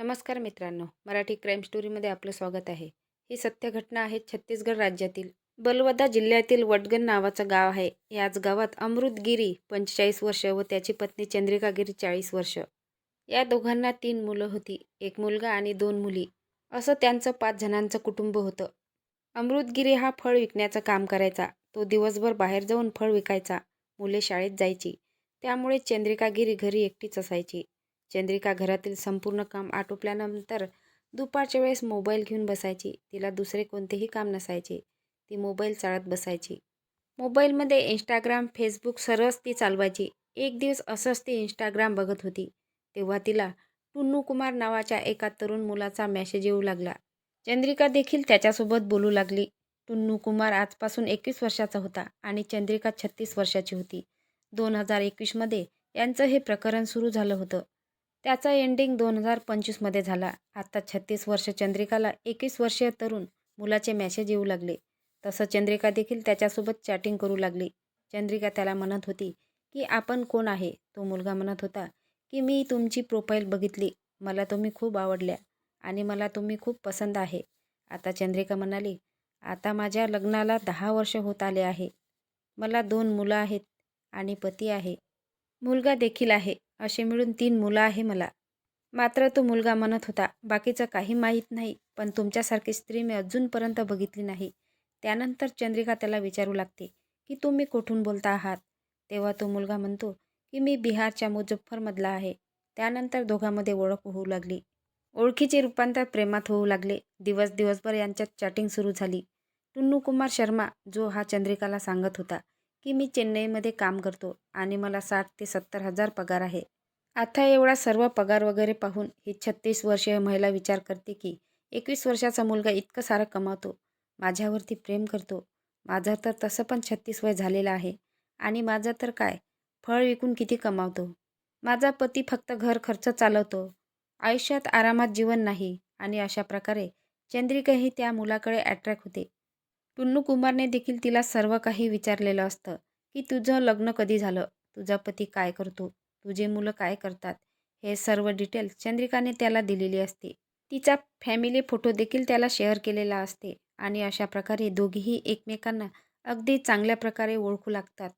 नमस्कार मित्रांनो मराठी क्राईम स्टोरीमध्ये आपलं स्वागत आहे. ही सत्य घटना आहे छत्तीसगड राज्यातील बलवदा जिल्ह्यातील वडगन नावाचं गाव आहे. याच गावात अमृतगिरी पंचेचाळीस वर्ष व त्याची पत्नी चंद्रिकागिरी चाळीस वर्ष. या दोघांना तीन मुलं होती एक मुलगा आणि दोन मुली. असं त्यांचं पाच जणांचं कुटुंब होतं. अमृतगिरी हा फळ विकण्याचं काम करायचा. तो दिवसभर बाहेर जाऊन फळ विकायचा मुले शाळेत जायची. त्यामुळे चंद्रिकागिरी घरी एकटीच असायची. चंद्रिका घरातील संपूर्ण काम आटोपल्यानंतर दुपारच्या वेळेस मोबाईल घेऊन बसायची. तिला दुसरे कोणतेही काम नसायचे. ती मोबाईल चाळत बसायची. मोबाईलमध्ये इंस्टाग्राम फेसबुक सर्वच ती चालवायची. एक दिवस असंच ती इंस्टाग्राम बघत होती. तेव्हा तिला टुन्नू कुमार नावाच्या एका तरुण मुलाचा मेसेज येऊ लागला. चंद्रिका देखील त्याच्यासोबत बोलू लागली. टुन्नू कुमार आजपासून एकवीस वर्षाचा होता आणि चंद्रिका छत्तीस वर्षाची होती. दोन हजार एकवीसमध्ये यांचं हे प्रकरण सुरू झालं होतं. त्याचा एंडिंग दोन हजार पंचवीसमध्ये झाला. आता छत्तीस वर्ष चंद्रिकाला एकवीस वर्षीय तरुण मुलाचे मॅसेज येऊ लागले. तसं चंद्रिका देखील त्याच्यासोबत चॅटिंग करू लागली. चंद्रिका त्याला म्हणत होती की आपण कोण आहे? तो मुलगा म्हणत होता की मी तुमची प्रोफाईल बघितली. मला तुम्ही खूप आवडल्या आणि मला तुम्ही खूप पसंत आहे. आता चंद्रिका म्हणाली आता माझ्या लग्नाला दहा वर्ष होत आले आहे. मला दोन मुलं आहेत आणि पती आहे. मुलगा देखील आहे. असे मिळून तीन मुलं आहे मला. मात्र तो मुलगा म्हणत होता बाकीचं काही माहीत नाही पण तुमच्यासारखी स्त्री मी अजूनपर्यंत बघितली नाही त्यानंतर चंद्रिका त्याला विचारू लागते की तुम्ही कुठून बोलता आहात तेव्हा तो मुलगा म्हणतो की मी बिहारच्या मुजफ्फरमधला आहे त्यानंतर दोघांमध्ये ओळख होऊ लागली. ओळखीचे रूपांतर प्रेमात होऊ लागले. दिवस दिवसभर यांच्यात चॅटिंग सुरू झाली. टुन्नू कुमार शर्मा जो हा चंद्रिकाला सांगत होता की मी चेन्नईमध्ये काम करतो आणि मला साठ ते सत्तर हजार पगार आहे. आता एवढा सर्व पगार वगैरे पाहून ही छत्तीस वर्षीय महिला विचार करते की एकवीस वर्षाचा मुलगा इतकं सारं कमावतो माझ्यावरती प्रेम करतो. माझं तर तसं पण छत्तीस वय झालेलं आहे. आणि माझं तर काय? फळ विकून किती कमावतो? माझा पती फक्त घर खर्च चालवतो. आयुष्यात आरामात जीवन नाही. आणि अशा प्रकारे चंद्रिकाही त्या मुलाकडे अट्रॅक्ट होते. टुन्नू कुमारने देखील तिला सर्व काही विचारलेलं असतं की तुझं लग्न कधी झालं? तुझा पती काय करतो? तुझे मुलं काय करतात? हे सर्व डिटेल चंद्रिकाने त्याला दिलेली असते. तिचा फॅमिली फोटो देखील त्याला शेअर केलेला असते आणि अशा प्रकारे दोघीही एकमेकांना अगदी चांगल्या प्रकारे ओळखू लागतात.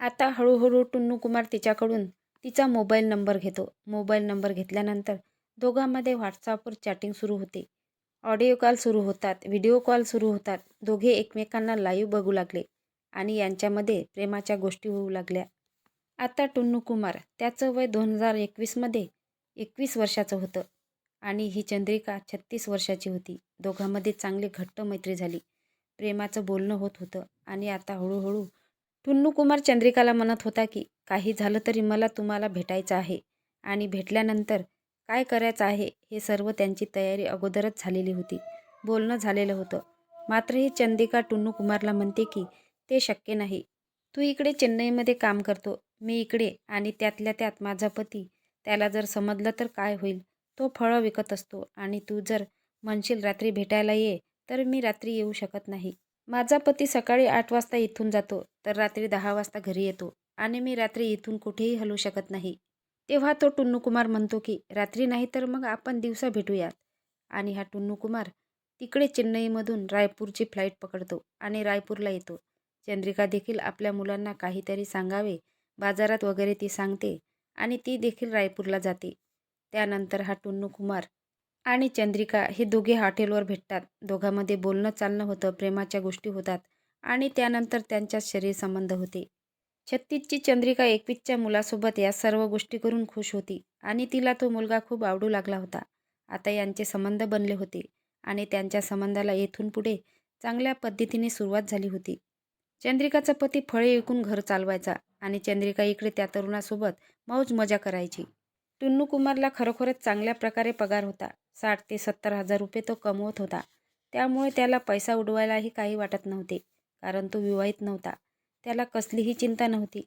आता हळूहळू टुन्नू कुमार तिच्याकडून तिचा मोबाईल नंबर घेतो. मोबाईल नंबर घेतल्यानंतर दोघांमध्ये व्हॉट्सअपवर चॅटिंग सुरू होते. ऑडिओ कॉल सुरू होतात व्हिडिओ कॉल सुरू होतात. दोघे एकमेकांना लाईव्ह बघू लागले आणि यांच्यामध्ये प्रेमाच्या गोष्टी होऊ लागल्या. आता टुन्नू कुमार त्याचं वय दोन हजार एकवीसमध्ये एकवीस वर्षाचं होतं आणि ही चंद्रिका छत्तीस वर्षाची होती. दोघांमध्ये चांगली घट्ट मैत्री झाली. प्रेमाचं बोलणं होत होतं आणि आता हळूहळू टुन्नू कुमार चंद्रिकाला म्हणत होता की काही झालं तरी मला तुम्हाला भेटायचं आहे. आणि भेटल्यानंतर काय करायचं आहे? हे सर्व त्यांची तयारी अगोदरच झालेली होती. बोलणं झालेलं होतं. मात्र ही चंदिका टुन्नू कुमारला म्हणते की ते शक्य नाही. तू इकडे चेन्नईमध्ये काम करतो. मी इकडे आणि त्यातल्या त्यात माझा पती. त्याला जर समजलं तर काय होईल? तो फळं विकत असतो आणि तू जर म्हणशील रात्री भेटायला ये तर मी रात्री येऊ शकत नाही. माझा पती सकाळी आठ वाजता इथून जातो तर रात्री दहा वाजता घरी येतो आणि मी रात्री इथून कुठेही हलू शकत नाही. तेव्हा तो टुन्नू कुमार म्हणतो की रात्री नाही तर मग आपण दिवसा भेटूयात. आणि हा टुन्नू कुमार तिकडे चेन्नईमधून रायपूरची फ्लाईट पकडतो आणि रायपूरला येतो. चंद्रिका देखील आपल्या मुलांना काहीतरी सांगावे बाजारात वगैरे ती सांगते आणि ती देखील रायपूरला जाते. त्यानंतर हा टुन्नू कुमार आणि चंद्रिका हे दोघे हॉटेलवर भेटतात. दोघांमध्ये बोलणं चालणं होतं प्रेमाच्या गोष्टी होतात आणि त्यानंतर त्यांच्यात शरीर संबंध होते. छत्तीसची चंद्रिका एकवीसच्या मुलासोबत या सर्व गोष्टी करून खुश होती आणि तिला तो मुलगा खूप आवडू लागला होता. आता यांचे संबंध बनले होते आणि त्यांच्या संबंधाला येथून पुढे चांगल्या पद्धतीने सुरुवात झाली होती. चंद्रिकाचा पती फळे विकून घर चालवायचा आणि चंद्रिका इकडे त्या तरुणासोबत मौज मजा करायची. टुन्नू कुमारला खरोखरच चांगल्या प्रकारे पगार होता. साठ ते सत्तर हजार रुपये तो कमवत होता. त्यामुळे त्याला पैसा उडवायलाही काही वाटत नव्हते कारण तो विवाहित नव्हता. त्याला कसलीही चिंता नव्हती.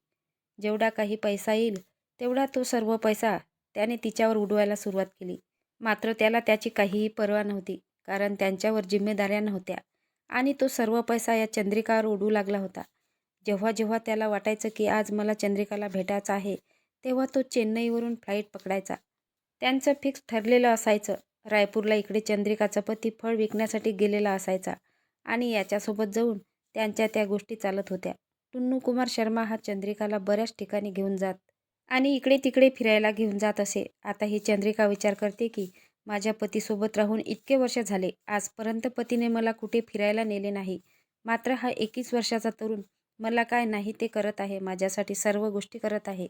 जेवढा काही पैसा येईल तेवढा तो सर्व पैसा त्याने तिच्यावर उडवायला सुरुवात केली. मात्र त्याला त्याची काहीही पर्वा नव्हती कारण त्यांच्यावर जिम्मेदाऱ्या नव्हत्या आणि तो सर्व पैसा या चंद्रिकावर उडू लागला होता. जेव्हा जेव्हा त्याला वाटायचं की आज मला चंद्रिकाला भेटायचं आहे तेव्हा तो चेन्नईवरून फ्लाईट पकडायचा. त्यांचं फिक्स ठरलेलं असायचं रायपूरला इकडे चंद्रिकाचा पती फळ विकण्यासाठी गेलेला असायचा आणि याच्यासोबत जाऊन त्यांच्या त्या गोष्टी चालत होत्या. टुन्नू कुमार शर्मा हा चंद्रिकाला बऱ्याच ठिकाणी घेऊन जात आणि इकडे तिकडे फिरायला घेऊन जात असे. आता ही चंद्रिका विचार करते की माझ्या पतीसोबत राहून इतके वर्ष झाले आजपर्यंत पतीने मला कुठे फिरायला नेले नाही. मात्र हा एकवीस वर्षाचा तरुण मला काय नाही ते करत आहे माझ्यासाठी सर्व गोष्टी करत आहे.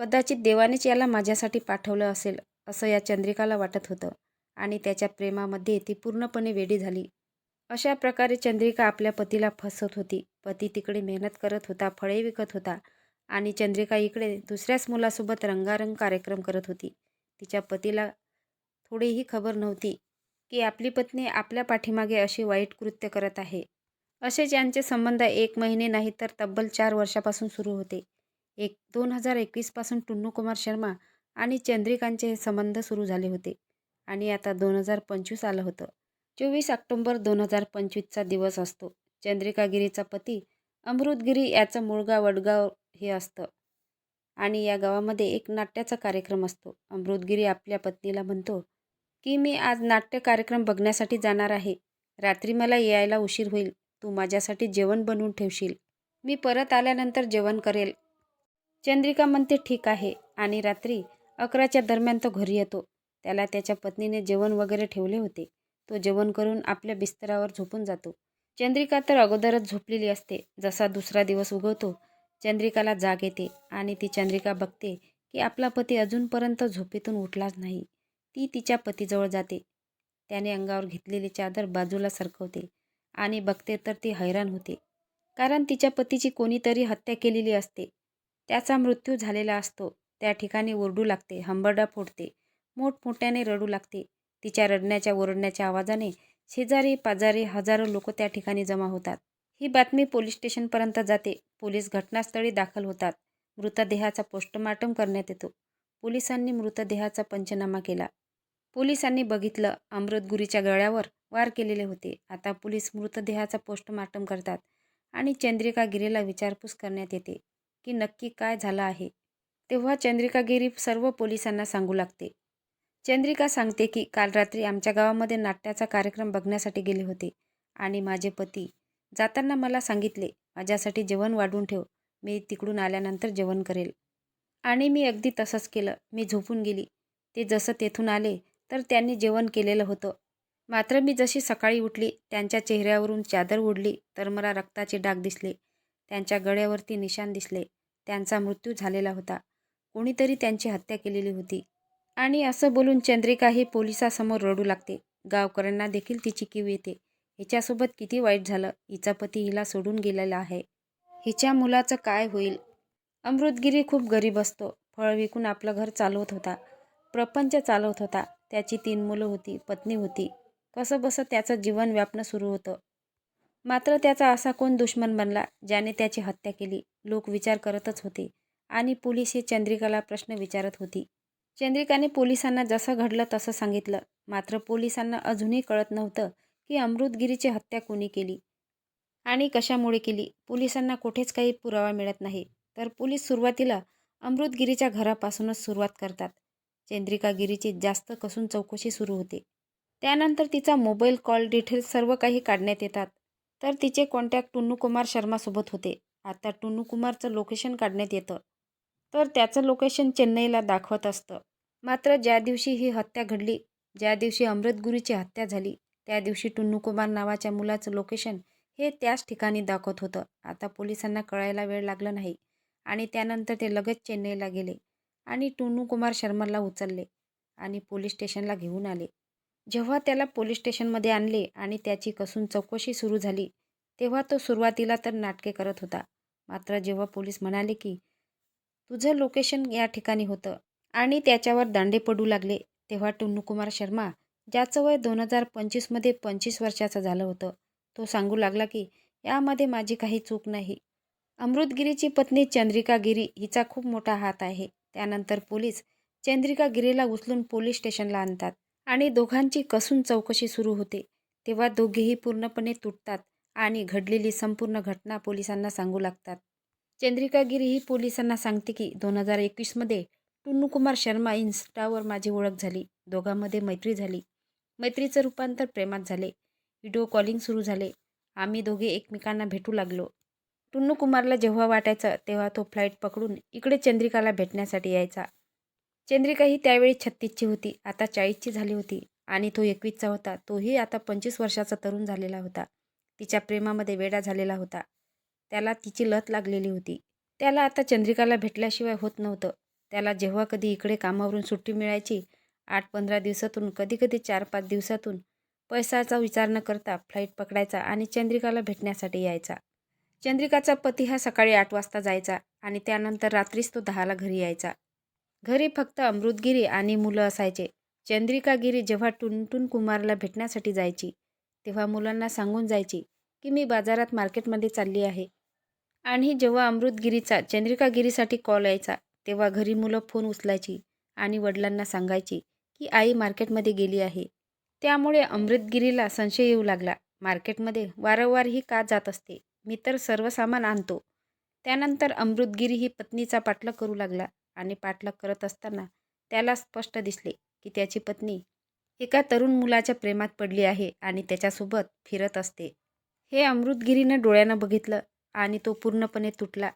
कदाचित देवानेच याला माझ्यासाठी पाठवलं असेल असं या चंद्रिकाला वाटत होतं आणि त्याच्या प्रेमामध्ये ती पूर्णपणे वेडी झाली. अशा प्रकारे चंद्रिका आपल्या पतीला फसत होती. पती तिकडे मेहनत करत होता फळे विकत होता आणि चंद्रिका इकडे दुसऱ्याच मुलासोबत रंगारंग कार्यक्रम करत होती. तिच्या पतीला थोडीही खबर नव्हती की आपली पत्नी आपल्या पाठीमागे अशी वाईट कृत्य करत आहे. असेच यांचे संबंध एक महिने नाही तर तब्बल चार वर्षापासून सुरू होते. एक दोन हजार एकवीसपासून टुन्नू कुमार शर्मा आणि चंद्रिकांचे हे संबंध सुरू झाले होते आणि आता दोन हजार पंचवीस आलं होतं. चोवीस ऑक्टोंबर दोन हजार पंचवीसचा दिवस असतो. चंद्रिकागिरीचा पती अमृतगिरी याचं मुळगाव वडगाव हे असतं. आणि या गावामध्ये एक नाट्याचा कार्यक्रम असतो. अमृतगिरी आपल्या पत्नीला म्हणतो की मी आज नाट्य कार्यक्रम बघण्यासाठी जाणार आहे. रात्री मला यायला उशीर होईल. तू माझ्यासाठी जेवण बनवून ठेवशील. मी परत आल्यानंतर जेवण करेल. चंद्रिका म्हणते ठीक आहे. आणि रात्री अकराच्या दरम्यान तो घरी येतो. त्याला त्याच्या पत्नीने जेवण वगैरे ठेवले होते. तो जेवण करून आपल्या बिस्तरावर झोपून जातो. चंद्रिका तर अगोदरच झोपलेली असते. जसा दुसरा दिवस उगवतो चंद्रिकाला जाग येते आणि ती चंद्रिका बघते की आपला पती अजूनपर्यंत झोपेतून उठलाच नाही. ती तिच्या पतीजवळ जाते. त्याने अंगावर घेतलेली चादर बाजूला सरकवते आणि बघते तर ती हैराण होते. कारण तिच्या पतीची कोणीतरी हत्या केलेली असते. त्याचा मृत्यू झालेला असतो. त्या ठिकाणी ओरडू लागते हंबरडा फोडते मोठमोठ्याने रडू लागते. तिच्या रडण्याच्या ओरडण्याच्या आवाजाने शेजारी पाजारी हजारो लोक त्या ठिकाणी जमा होतात. ही बातमी पोलीस स्टेशनपर्यंत जाते. पोलीस घटनास्थळी दाखल होतात. मृतदेहाचा पोस्टमार्टम करण्यात येतो. पोलिसांनी मृतदेहाचा पंचनामा केला. पोलिसांनी बघितलं अमृतगुरीच्या गळ्यावर वार केलेले होते. आता पोलीस मृतदेहाचा पोस्टमार्टम करतात आणि चंद्रिका गिरीला विचारपूस करण्यात येते की नक्की काय झालं आहे? तेव्हा चंद्रिकागिरी सर्व पोलिसांना सांगू लागते. चंद्रिका सांगते की काल रात्री आमच्या गावामध्ये नाट्याचा कार्यक्रम बघण्यासाठी गेले होते आणि माझे पती जाताना मला सांगितले माझ्यासाठी जेवण वाढवून ठेव मी तिकडून आल्यानंतर जेवण करेल. आणि मी अगदी तसंच केलं. मी झोपून गेली. ते जसं तेथून आले तर त्यांनी जेवण केलेलं होतं. मात्र मी जशी सकाळी उठली त्यांच्या चेहऱ्यावरून चादर उडली तर मला रक्ताचे डाग दिसले. त्यांच्या गळ्यावरती निशाण दिसले. त्यांचा मृत्यू झालेला होता. कोणीतरी त्यांची हत्या केलेली होती. आणि असं बोलून चंद्रिका ही पोलिसासमोर रडू लागते. गावकऱ्यांना देखील तिची कीव येते हिच्यासोबत किती वाईट झालं? हिचा पती हिला सोडून गेलेला आहे. हिच्या मुलाचं काय होईल? अमृतगिरी खूप गरीब असतो. फळ विकून आपलं घर चालवत होता. प्रपंच चालवत होता. त्याची तीन मुलं होती पत्नी होती. कसंबसं त्याचं जीवन व्यापणं सुरू होतं. मात्र त्याचा असा कोण दुश्मन बनला ज्याने त्याची हत्या केली? लोक विचार करतच होते. आणि पोलीस हे चंद्रिकाला प्रश्न विचारत होती. चंद्रिकाने पोलिसांना जसं घडलं तसं सांगितलं. मात्र पोलिसांना अजूनही कळत नव्हतं की अमृतगिरीची हत्या कोणी केली आणि कशामुळे केली. पोलिसांना कुठेच काही पुरावा मिळत नाही. तर पोलीस सुरुवातीला अमृतगिरीच्या घरापासूनच सुरुवात करतात. चंद्रिका गिरीची जास्त कसून चौकशी सुरू होते. त्यानंतर तिचा मोबाईल कॉल डिटेल्स सर्व काही काढण्यात येतात. तर तिचे कॉन्टॅक्ट टुन्नू कुमार शर्मासोबत होते. आता टुन्नू कुमारचं लोकेशन काढण्यात येतं. तर त्याचं लोकेशन चेन्नईला दाखवत असतं. मात्र ज्या दिवशी ही हत्या घडली ज्या दिवशी अमृतगुरीची हत्या झाली त्या दिवशी टुन्नू कुमार नावाच्या मुलाचं लोकेशन हे त्याच ठिकाणी दाखवत होतं. आता पोलिसांना कळायला वेळ लागला नाही आणि त्यानंतर ते लगेच चेन्नईला गेले आणि टुनू कुमार शर्माला उचलले आणि पोलीस स्टेशनला घेऊन आले. जेव्हा त्याला पोलीस स्टेशनमध्ये आणले आणि त्याची कसून चौकशी सुरू झाली तेव्हा तो सुरुवातीला तर नाटके करत होता. मात्र जेव्हा पोलीस म्हणाले की तुझं लोकेशन या ठिकाणी होतं आणि त्याच्यावर दांडे पडू लागले. तेव्हा टुन्नू कुमार शर्मा ज्याचं वय दोन हजार पंचवीसमध्ये पंचवीस वर्षाचं झालं होतं तो सांगू लागला की यामध्ये माझी काही चूक नाही. अमृतगिरीची पत्नी चंद्रिका गिरी हिचा खूप मोठा हात आहे. त्यानंतर पोलीस चंद्रिका गिरीला उचलून पोलीस स्टेशनला आणतात आणि दोघांची कसून चौकशी सुरू होते. तेव्हा दोघेही पूर्णपणे तुटतात आणि घडलेली संपूर्ण घटना पोलिसांना सांगू लागतात. चंद्रिका गिरी ही पोलिसांना सांगते की दोन हजार एकवीसमध्ये टुन्नू कुमार शर्मा इन्स्टावर माझी ओळख झाली. दोघांमध्ये मैत्री झाली. मैत्रीचं रूपांतर प्रेमात झाले. व्हिडिओ कॉलिंग सुरू झाले. आम्ही दोघे एकमेकांना भेटू लागलो. टुन्नू कुमारला जेव्हा वाटायचं तेव्हा तो फ्लाईट पकडून इकडे चंद्रिकाला भेटण्यासाठी यायचा. चंद्रिका ही त्यावेळी छत्तीसची होती. आता चाळीसची झाली होती. आणि तो एकवीसचा होता. तोही आता पंचवीस वर्षाचा तरुण झालेला होता. तिच्या प्रेमामध्ये वेडा झालेला होता. त्याला तिची लत लागलेली होती. त्याला आता चंद्रिकाला भेटल्याशिवाय होत नव्हतं. त्याला जेव्हा कधी इकडे कामावरून सुट्टी मिळायची आठ पंधरा दिवसातून कधीकधी चार पाच दिवसातून पैशाचा विचार न करता फ्लाईट पकडायचा आणि चंद्रिकाला भेटण्यासाठी यायचा. चंद्रिकाचा पती हा सकाळी आठ वाजता जायचा आणि त्यानंतर रात्रीच तो दहाला घरी यायचा. घरी फक्त अमृतगिरी आणि मुलं असायचे. चंद्रिकागिरी जेव्हा टुनटुन कुमारला भेटण्यासाठी जायची तेव्हा मुलांना सांगून जायची की मी बाजारात मार्केटमध्ये चालली आहे. आणि जेव्हा अमृतगिरीचा चंद्रिकागिरीसाठी कॉल यायचा तेव्हा घरी मुलं फोन उचलायची आणि वडिलांना सांगायची की आई मार्केटमध्ये गेली आहे. त्यामुळे अमृतगिरीला संशय येऊ लागला. मार्केटमध्ये वारंवार ही का जात असते? मी तर सर्व सामान आणतो. त्यानंतर अमृतगिरी ही पत्नीचा पाठलाग करू लागला आणि पाठलाग करत असताना त्याला स्पष्ट दिसले की त्याची पत्नी एका तरुण मुलाच्या प्रेमात पडली आहे आणि त्याच्यासोबत फिरत असते. हे अमृतगिरीनं डोळ्यानं बघितलं आणि तो पूर्णपणे तुटला.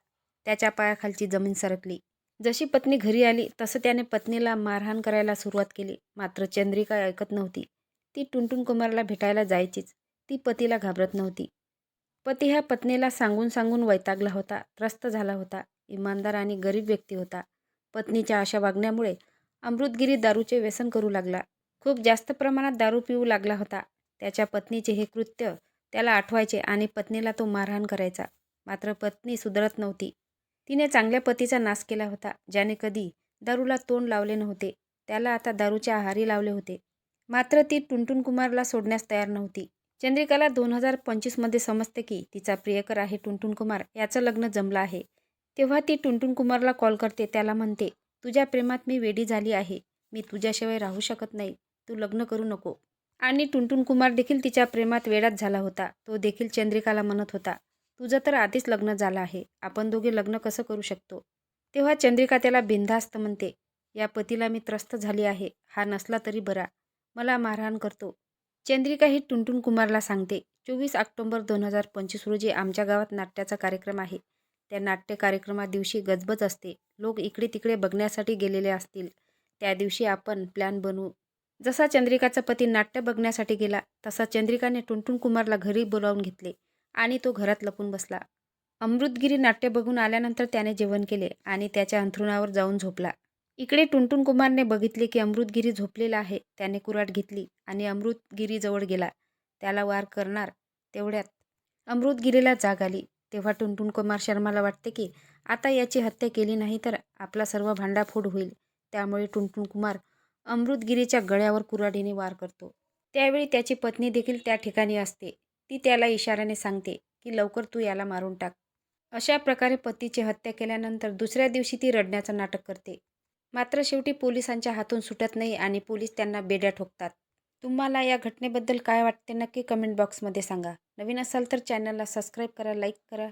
त्याच्या पायाखालची जमीन सरकली. जशी पत्नी घरी आली तसं त्याने पत्नीला मारहाण करायला सुरुवात केली. मात्र चंद्रिका ऐकत नव्हती. ती टुनटुन कुमारला भेटायला जायचीच. ती पतीला घाबरत नव्हती. पती ह्या पत्नीला सांगून सांगून वैतागला होता त्रस्त झाला होता इमानदार आणि गरीब व्यक्ती होता. पत्नीच्या अशा वागण्यामुळे अमृतगिरी दारूचे व्यसन करू लागला. खूप जास्त प्रमाणात दारू पिऊ लागला होता. त्याच्या पत्नीचे हे कृत्य त्याला आठवायचे आणि पत्नीला तो मारहाण करायचा. मात्र पत्नी सुधरत नव्हती. तिने चांगल्या पतीचा नाश केला होता ज्याने कधी दारूला तोंड लावले नव्हते. त्याला आता दारूच्या आहारी लावले होते. मात्र ती टुनटुन कुमारला सोडण्यास तयार नव्हती. चंद्रिकाला दोन हजार पंचवीसमध्ये समजते की तिचा प्रियकर आहे टुनटुन कुमार याचं लग्न जमलं आहे. तेव्हा ती टुनटुन कुमारला कॉल करते त्याला म्हणते तुझ्या प्रेमात मी वेडी झाली आहे. मी तुझ्याशिवाय राहू शकत नाही. तू लग्न करू नको. आणि टुनटुन कुमार देखील तिच्या प्रेमात वेडाच झाला होता. तो देखील चंद्रिकाला म्हणत होता तुझं तर आधीच लग्न झालं आहे. आपण दोघे लग्न कसं करू शकतो? तेव्हा चंद्रिका त्याला बिनधास्त म्हणते या पतीला मी त्रस्त झाली आहे. हा नसला तरी बरा. मला मारहाण करतो. चंद्रिका ही टुनटुन कुमारला सांगते चोवीस ऑक्टोंबर दोन हजार पंचवीस रोजी आमच्या गावात नाट्याचा कार्यक्रम आहे. त्या नाट्य कार्यक्रमा दिवशी गजबज असते. लोक इकडे तिकडे बघण्यासाठी गेलेले असतील. त्या दिवशी आपण प्लॅन बनवू. जसा चंद्रिकाचा पती नाट्य बघण्यासाठी गेला तसा चंद्रिकाने टुनटुन कुमारला घरी बोलावून घेतले. आणि तो घरात लपून बसला. अमृतगिरी नाट्य बघून आल्यानंतर त्याने जेवण केले आणि त्याच्या अंथरुणावर जाऊन झोपला. इकडे टुनटुन कुमारने बघितले की अमृतगिरी झोपलेला आहे त्याने कुराट घेतली आणि अमृतगिरीजवळ गेला. त्याला वार करणार तेवढ्यात अमृतगिरीला जाग आली. तेव्हा टुनटुन कुमार शर्माला वाटते की आता याची हत्या केली नाही तर आपला सर्व भांडाफोड होईल. त्यामुळे टुनटुन कुमार अमृतगिरीच्या गळ्यावर कुऱ्हाडीने वार करतो. त्यावेळी त्याची पत्नी देखील त्या ठिकाणी असते. ती त्याला इशाऱ्याने सांगते की लवकर तू याला मारून टाक. अशा प्रकारे पतीची हत्या केल्यानंतर दुसऱ्या दिवशी ती रडण्याचं नाटक करते. मात्र शेवटी पोलिसांच्या हातून सुटत नाही आणि पोलीस त्यांना बेड्या ठोकतात. तुम्हाला या घटनेबद्दल काय वाटते नक्की कमेंट बॉक्समध्ये सांगा. नवीन असाल तर चॅनलला सबस्क्राईब करा लाईक करा.